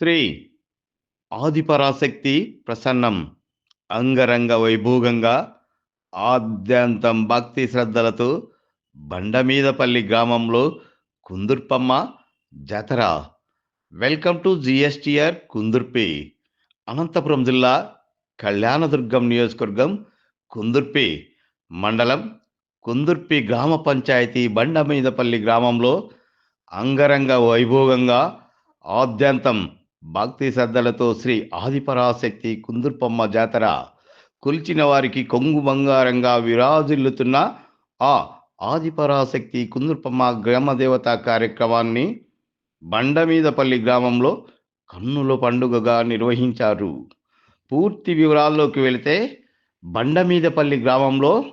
శ్రీ ఆదిపరాశక్తి ప్రసన్నం అంగరంగ వైభోగంగా ఆద్యంతం భక్తి శ్రద్ధలతో బండమీదపల్లి గ్రామంలో కుందుర్పమ్మ జాతర. Welcome to GSTR Kundurpi. Anantapuram జిల్లా కళ్యాణదుర్గం నియోజకవర్గం కుందుర్పి మండలం కుందుర్పి గ్రామ పంచాయతీ బండమీదపల్లి గ్రామంలో అంగరంగ వైభోగంగా ఆద్యంతం భక్తి శ్రద్ధలతో శ్రీ ఆదిపరాశక్తి కుందుర్పమ్మ జాతర కొలిచిన వారికి కొంగు బంగారంగా విరాజిల్లుతున్న ఆ ఆదిపరాశక్తి కుందుర్పమ్మ గ్రామదేవత కార్యక్రమాన్ని బండమీదపల్లి గ్రామంలో కన్నుల పండుగగా నిర్వహించారు. పూర్తి వివరాల్లోకి వెళితే బండమీదపల్లి గ్రామంలో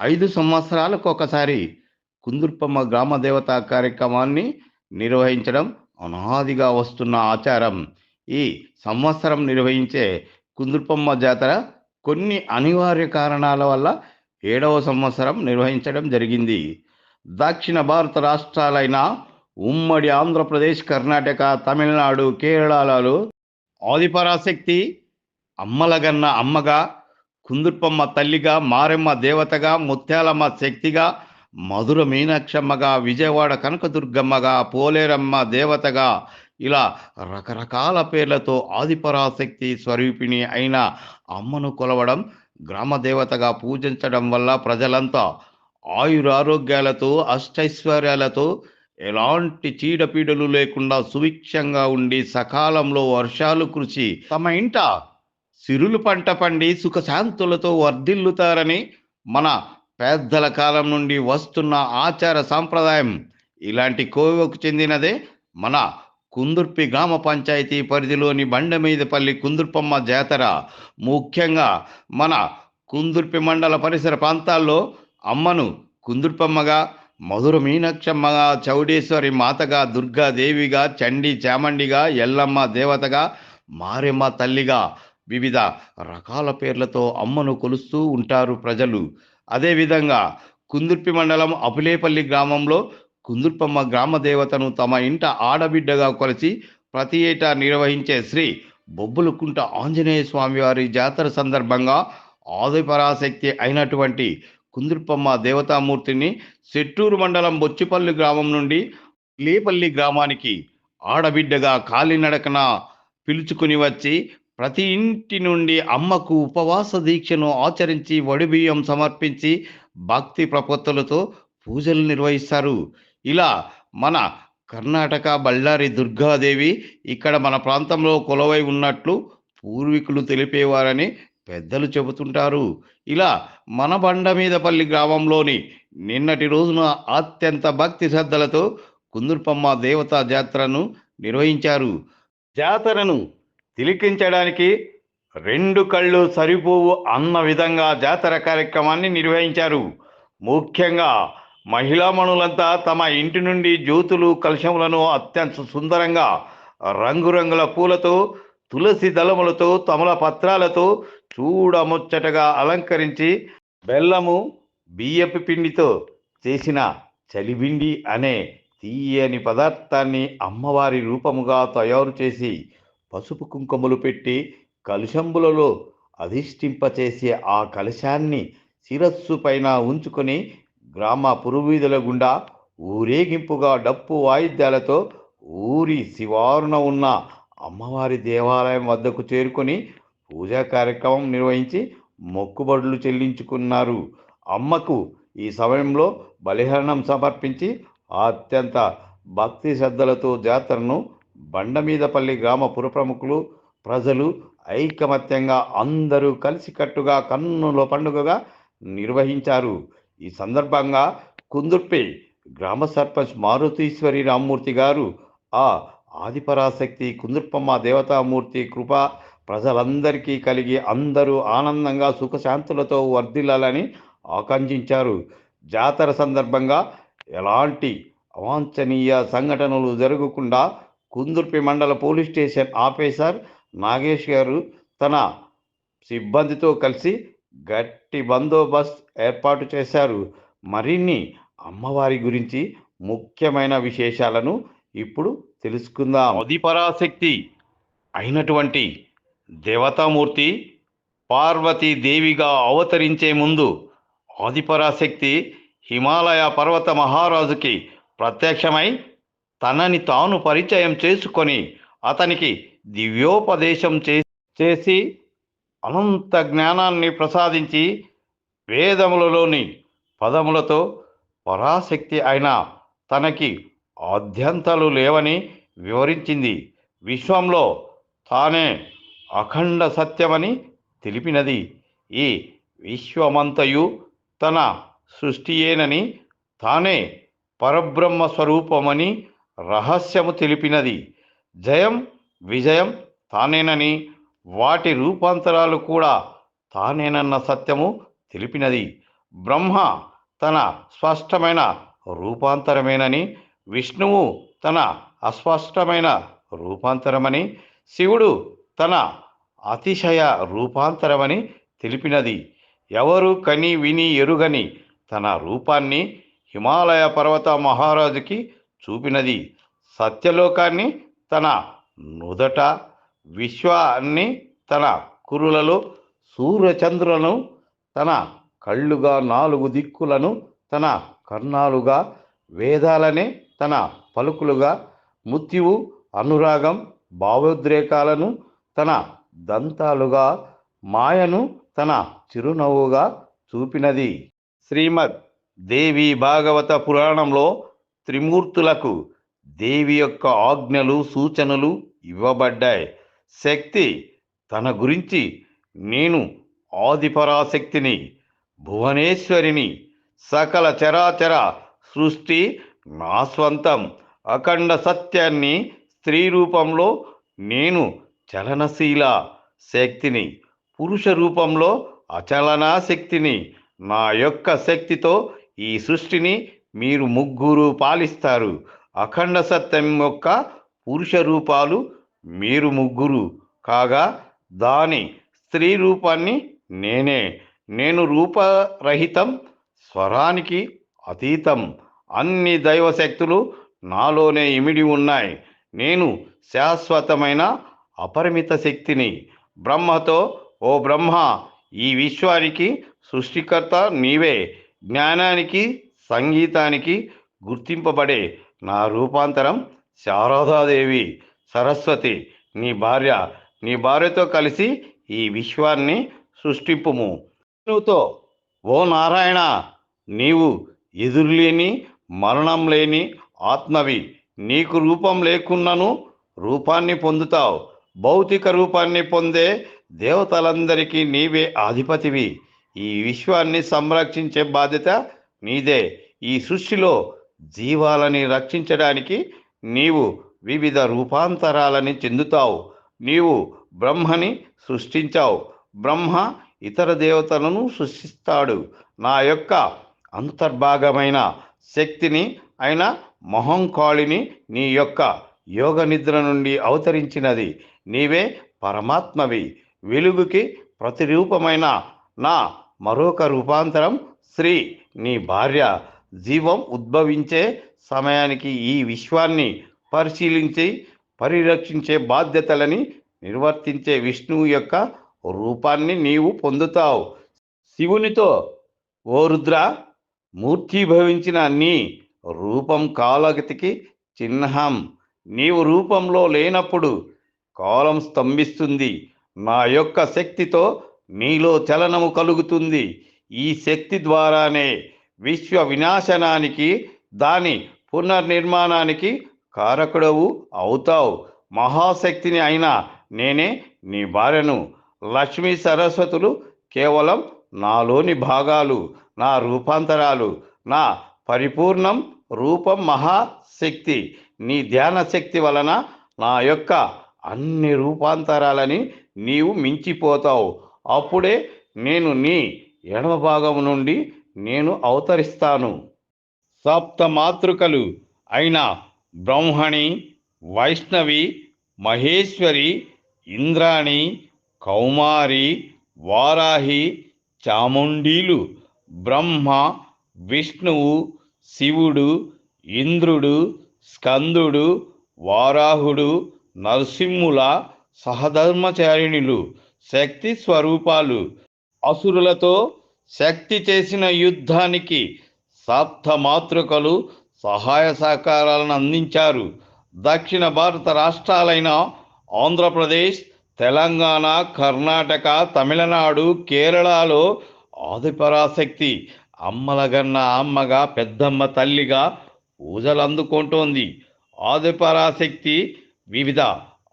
ఐదు సంవత్సరాలకు ఒకసారి కుందుర్పమ్మ గ్రామదేవత కార్యక్రమాన్ని నిర్వహించడం అనాదిగా వస్తున్న ఆచారం ఈ సంవత్సరం నిర్వహించే కుందుర్పమ్మ జాతర కొన్ని అనివార్య కారణాల వల్ల ఏడవ సంవత్సరం నిర్వహించడం జరిగింది. దక్షిణ భారత రాష్ట్రాలైన ఉమ్మడి ఆంధ్రప్రదేశ్ కర్ణాటక తమిళనాడు కేరళలలో ఆదిపరాశక్తి అమ్మలగన్న అమ్మగా కుందుర్పమ్మ తల్లిగా మారెమ్మ దేవతగా ముత్యాలమ్మ శక్తిగా మధుర మీనాక్షమ్మగా విజయవాడ కనకదుర్గమ్మగా పోలేరమ్మ దేవతగా ఇలా రకరకాల పేర్లతో ఆదిపరాశక్తి స్వరూపిణి అయిన అమ్మను కొలవడం గ్రామ దేవతగా పూజించడం వల్ల ప్రజలంతా ఆయురారోగ్యాలతో అష్టైశ్వర్యాలతో ఎలాంటి చీడపీడలు లేకుండా సువిక్షంగా ఉండి సకాలంలో వర్షాలు కురిసి తమ ఇంట సిరులు పంట పండి సుఖశాంతులతో వర్ధిల్లుతారని మన పెద్దల కాలం నుండి వస్తున్న ఆచార సాంప్రదాయం ఇలాంటి కోవకు చెందినదే మన కుందుర్పి గ్రామ పంచాయతీ పరిధిలోని బండమీదపల్లి కుందుర్పమ్మ జాతర. ముఖ్యంగా మన కుందుర్పి మండల పరిసర ప్రాంతాల్లో అమ్మను కుందుర్పమ్మగా మధుర మీనాక్షమ్మగా చౌడేశ్వరి మాతగా దుర్గాదేవిగా చండి చామండిగా ఎల్లమ్మ దేవతగా మారెమ్మ తల్లిగా వివిధ రకాల పేర్లతో అమ్మను కొలుస్తూ ఉంటారు ప్రజలు. అదేవిధంగా కుందుర్పి మండలం అపులేపల్లి గ్రామంలో కుందుర్పమ్మ గ్రామ దేవతను తమ ఇంట ఆడబిడ్డగా కొలిచి ప్రతి ఏటా నిర్వహించే శ్రీ బొబ్బులకుంట ఆంజనేయ స్వామి వారి జాతర సందర్భంగా ఆదిపరాశక్తి అయినటువంటి కుందుర్పమ్మ దేవతామూర్తిని చెట్టూరు మండలం బొచ్చిపల్లి గ్రామం నుండి లేపల్లి గ్రామానికి ఆడబిడ్డగా కాలినడకన పిలుచుకుని వచ్చి ప్రతి ఇంటి నుండి అమ్మకు ఉపవాస దీక్షను ఆచరించి వడిబియ్యం సమర్పించి భక్తి ప్రపత్తులతో పూజలు నిర్వహిస్తారు. ఇలా మన కర్ణాటక బళ్ళారి దుర్గాదేవి ఇక్కడ మన ప్రాంతంలో కొలవై ఉన్నట్లు పూర్వీకులు తెలిపేవారని పెద్దలు చెబుతుంటారు. ఇలా మన బండ మీదపల్లి గ్రామంలోని నిన్నటి రోజున అత్యంత భక్తి శ్రద్ధలతో కుందుర్పమ్మ దేవతా జాతరను నిర్వహించారు. జాతరను తిలికించడానికి రెండు కళ్ళు సరిపోవు అన్న విధంగా జాతర కార్యక్రమాన్ని నిర్వహించారు. ముఖ్యంగా మహిళామణులంతా తమ ఇంటి నుండి జ్యోతులు కలశములను అత్యంత సుందరంగా రంగురంగుల పూలతో తులసి దళములతో తమల పత్రాలతో చూడముచ్చటగా అలంకరించి బెల్లము బియ్యపు పిండితో చేసిన చలిబిండి అనే తీయని పదార్థాన్ని అమ్మవారి రూపముగా తయారు చేసి పసుపు కుంకుమలు పెట్టి కలుషంబులలో అధిష్ఠింపచేసే ఆ కలశాన్ని శిరస్సు పైన ఉంచుకొని గ్రామ పురువీధుల గుండా ఊరేగింపుగా డప్పు వాయిద్యాలతో ఊరి శివారున ఉన్న అమ్మవారి దేవాలయం వద్దకు చేరుకొని పూజా కార్యక్రమం నిర్వహించి మొక్కుబడులు చెల్లించుకున్నారు. అమ్మకు ఈ సమయంలో బలిహరణం సమర్పించి అత్యంత భక్తి శ్రద్ధలతో జాతరను బండమీదపల్లి గ్రామ పురప్రముఖులు ప్రజలు ఐకమత్యంగా అందరూ కలిసికట్టుగా కన్నుల పండుగగా నిర్వహించారు. ఈ సందర్భంగా కుందుర్పి గ్రామ సర్పంచ్ మారుతీశ్వరి రామ్మూర్తి గారు ఆ ఆదిపరాశక్తి కుందుర్పమ్మ దేవతామూర్తి కృప ప్రజలందరికీ కలిగి అందరూ ఆనందంగా సుఖశాంతులతో వర్ధిల్లాలని ఆకాంక్షించారు. జాతర సందర్భంగా ఎలాంటి అవాంఛనీయ సంఘటనలు జరగకుండా కుందుర్పి మండల పోలీస్ స్టేషన్ ఆఫీసర్ నాగేష్ గారు తన సిబ్బందితో కలిసి గట్టి బందోబస్తు ఏర్పాటు చేశారు. మరిన్ని అమ్మవారి గురించి ముఖ్యమైన విశేషాలను ఇప్పుడు తెలుసుకుందాం. అది పరాశక్తి అయినటువంటి దేవతామూర్తి పార్వతీదేవిగా అవతరించే ముందు ఆదిపరాశక్తి హిమాలయ పర్వత మహారాజుకి ప్రత్యక్షమై తనని తాను పరిచయం చేసుకొని అతనికి దివ్యోపదేశం చే చేసి అనంత జ్ఞానాన్ని ప్రసాదించి వేదములలోని పదములతో పరాశక్తి అయిన తనకి ఆద్యంతాలు లేవని వివరించింది. విశ్వంలో తానే అఖండ సత్యమని తెలిపినది. ఈ విశ్వమంతయు తన సృష్టియేనని తానే పరబ్రహ్మ స్వరూపమని రహస్యము తెలిపినది. జయం విజయం తానేనని వాటి రూపాంతరాలు కూడా తానేనన్న సత్యము తెలిపినది. బ్రహ్మ తన స్పష్టమైన రూపాంతరమేనని విష్ణువు తన అస్పష్టమైన రూపాంతరమని శివుడు తన అతిశయ రూపాంతరమని తెలిపినది. ఎవరు కని విని ఎరుగని తన రూపాన్ని హిమాలయ పర్వత మహారాజుకి చూపినది సత్యలోకాన్ని తన నుదట విశ్వాన్ని తన కురులలో సూర్యచంద్రులను తన కళ్ళుగా నాలుగు దిక్కులను తన కర్ణాలుగా వేదాలనే తన పలుకులుగా మృత్యువు అనురాగం భావోద్రేకాలను తన దంతాలుగా మాయను తన చిరునవ్వుగా చూపినది. శ్రీమద్ దేవి భాగవత పురాణంలో త్రిమూర్తులకు దేవి యొక్క ఆజ్ఞలు సూచనలు ఇవ్వబడ్డాయి. శక్తి తన గురించి నేను ఆదిపరాశక్తిని భువనేశ్వరిని సకల చరాచర సృష్టి నా స్వంతం అఖండ సత్యాన్ని స్త్రీ రూపంలో నేను చలనశీల శక్తిని పురుష రూపంలో అచలనా శక్తిని నా యొక్క శక్తితో ఈ సృష్టిని మీరు ముగ్గురు పాలిస్తారు. అఖండ సత్యం యొక్క పురుష రూపాలు మీరు ముగ్గురు. కాగా దాని స్త్రీ రూపాన్ని నేనే. నేను రూపరహితం స్వరానికి అతీతం. అన్ని దైవశక్తులు నాలోనే ఇమిడి ఉన్నాయి. నేను శాశ్వతమైన అపరిమిత శక్తిని. బ్రహ్మతో ఓ బ్రహ్మ ఈ విశ్వానికి సృష్టికర్త నీవే. జ్ఞానానికి సంగీతానికి గుర్తింపబడే నా రూపాంతరం శారదాదేవి సరస్వతి నీ భార్య నీ భార్యతో కలిసి ఈ విశ్వాన్ని సృష్టింపుము. నువ్వుతో ఓ నారాయణ నీవు ఎదురులేని మరణం లేని ఆత్మవి. నీకు రూపం లేకున్నను రూపాన్ని పొందుతావు. భౌతిక రూపాన్ని పొందే దేవతలందరికీ నీవే ఆధిపతివి. ఈ విశ్వాన్ని సంరక్షించే బాధ్యత నీదే. ఈ సృష్టిలో జీవాలని రక్షించడానికి నీవు వివిధ రూపాంతరాలని చెందుతావు. నీవు బ్రహ్మని సృష్టించావు. బ్రహ్మ ఇతర దేవతలను సృష్టిస్తాడు. నా యొక్క అంతర్భాగమైన శక్తిని అయిన మహంకాళిని నీ యొక్క యోగ నిద్ర నుండి అవతరించినది. నీవే పరమాత్మవి. వెలుగుకి ప్రతిరూపమైన నా మరొక రూపాంతరం శ్రీ నీ భార్య జీవం ఉద్భవించే సమయానికి ఈ విశ్వాన్ని పరిశీలించి పరిరక్షించే బాధ్యతలని నిర్వర్తించే విష్ణువు యొక్క రూపాన్ని నీవు పొందుతావు. శివునితో ఓ రుద్ర మూర్తిభవించిన నీ రూపం కాలగతికి చిహ్నం. నీవు రూపంలో లేనప్పుడు కాలం స్తంభిస్తుంది. నా యొక్క శక్తితో నీలో చలనము కలుగుతుంది. ఈ శక్తి ద్వారానే విశ్వ వినాశనానికి దాని పునర్నిర్మాణానికి కారకుడవు అవుతావు. మహాశక్తిని అయినా నేనే నీ భార్యను. లక్ష్మీ సరస్వతులు కేవలం నాలోని భాగాలు నా రూపాంతరాలు నా పరిపూర్ణం రూపం మహాశక్తి. నీ ధ్యాన శక్తి వలన నా యొక్క అన్ని రూపాంతరాలని నీవు మించిపోతావు. అప్పుడే నేను నీ ఎడమ భాగం నుండి నేను అవతరిస్తాను. సప్త మాతృకలు అయిన బ్రహ్మణి వైష్ణవి మహేశ్వరి ఇంద్రాణి కౌమారి వారాహి చాముండీలు బ్రహ్మ విష్ణువు శివుడు ఇంద్రుడు స్కందుడు వారాహుడు నరసింహుల సహధర్మచారిణులు శక్తి స్వరూపాలు అసురులతో శక్తి చేసిన యుద్ధానికి సప్త మాతృకలు సహాయ సహకారాలను అందించారు. దక్షిణ భారత రాష్ట్రాలైన ఆంధ్రప్రదేశ్ తెలంగాణ కర్ణాటక తమిళనాడు కేరళలో ఆదిపరాశక్తి అమ్మలగన్న అమ్మగా పెద్దమ్మ తల్లిగా పూజలు అందుకుంటోంది. ఆదిపరాశక్తి వివిధ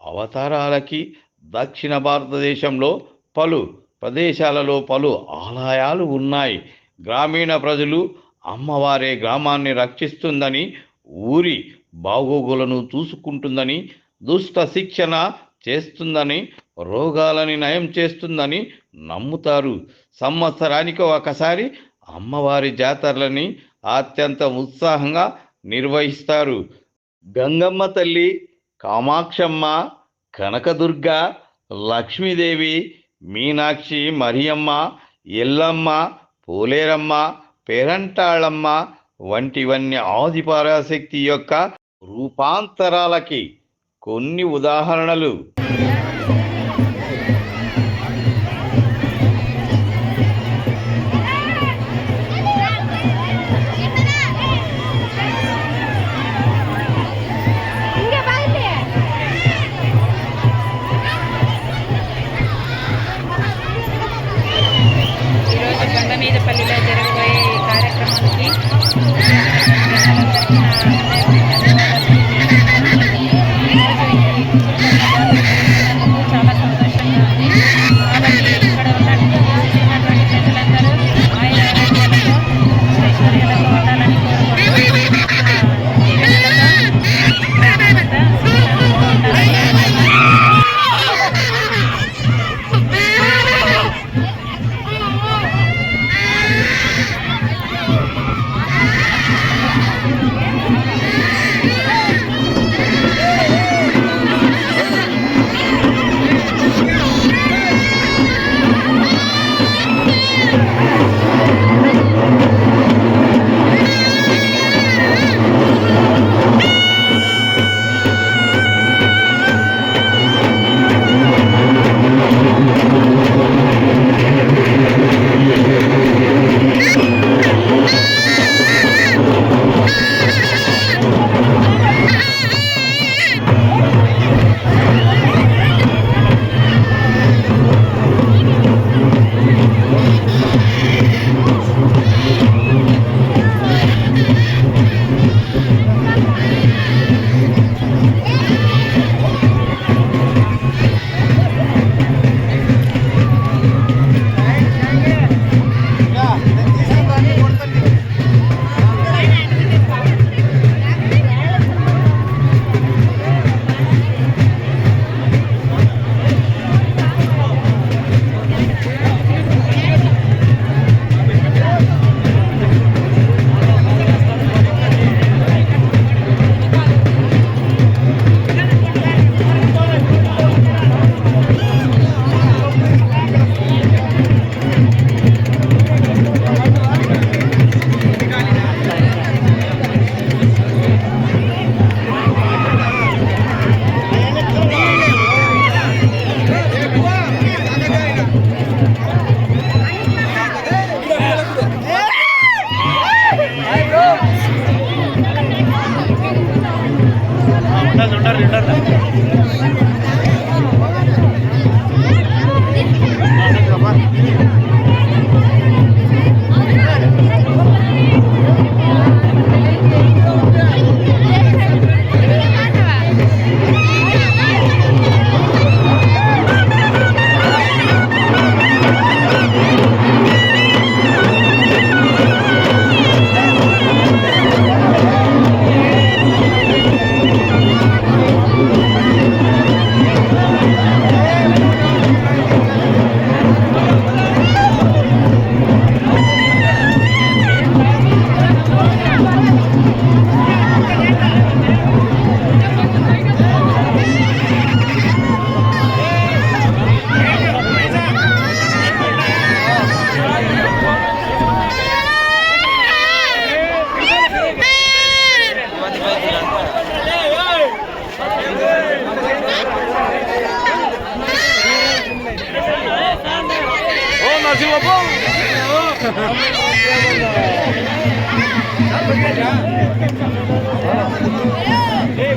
అవతారాలకి దక్షిణ భారతదేశంలో పలు ప్రదేశాలలో పలు ఆలయాలు ఉన్నాయి. గ్రామీణ ప్రజలు అమ్మవారే గ్రామాన్ని రక్షిస్తుందని ఊరి బాగోగులను చూసుకుంటుందని దుష్ట శిక్షణ చేస్తుందని రోగాలని నయం చేస్తుందని నమ్ముతారు. సంవత్సరానికి ఒకసారి అమ్మవారి జాతరలని అత్యంత ఉత్సాహంగా నిర్వహిస్తారు. గంగమ్మ తల్లి కామాక్షమ్మ కనకదుర్గ లక్ష్మీదేవి మీనాక్షి మరియమ్మ ఎల్లమ్మ పోలేరమ్మ పేరంటాళమ్మ వంటివన్నీ ఆదిపరాశక్తి యొక్క రూపాంతరాలకి కొన్ని ఉదాహరణలు.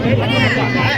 છે.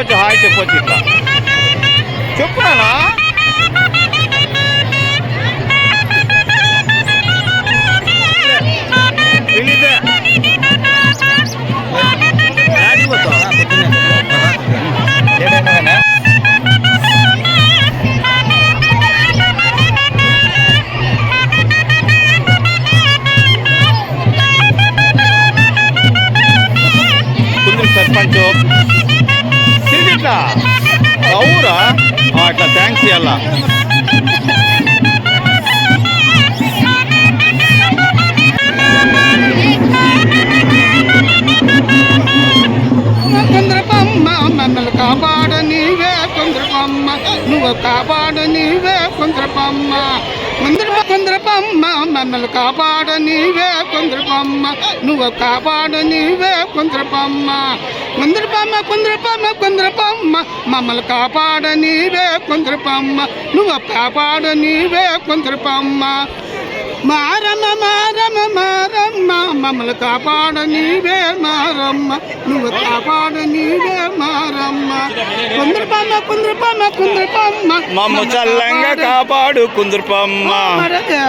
చెప్పొచ్చు హాయ్ చెప్పొచ్చు ఇట్లా. చెప్పు నానా కాపాడ నీవే కుంద్రపమ్మ నువ్వు కాపాడ నీవే కుంద్రపమ్మ ముందర కుంద్రపమ్మ మమ్మల్ని కాపాడ నీవే కుంద్రపమ్మ నువ్వు కాపాడ నీవే కుంద్రపమ్మ కుంద్రపమ్మ కుంద్రపమ్మ కుంద్రపమ్మ మమ్మల్ని కాపాడ నీవే కుంద్రపమ్మ నువ్వు కాపాడ నీవే కుంద్రపమ్మ మారమ్మ మారమ్మ మారమ్మ మమ్మల్ని కాపాడ నీవే మారమ్మ నువ్వు కాపాడ నీవే మారమ్మ కుందరపమ్మ కుందరపమ్మ కుందరపమ్మ మమ్ము చల్లంగా కాపాడు కుందుర్పమ్మ మరదే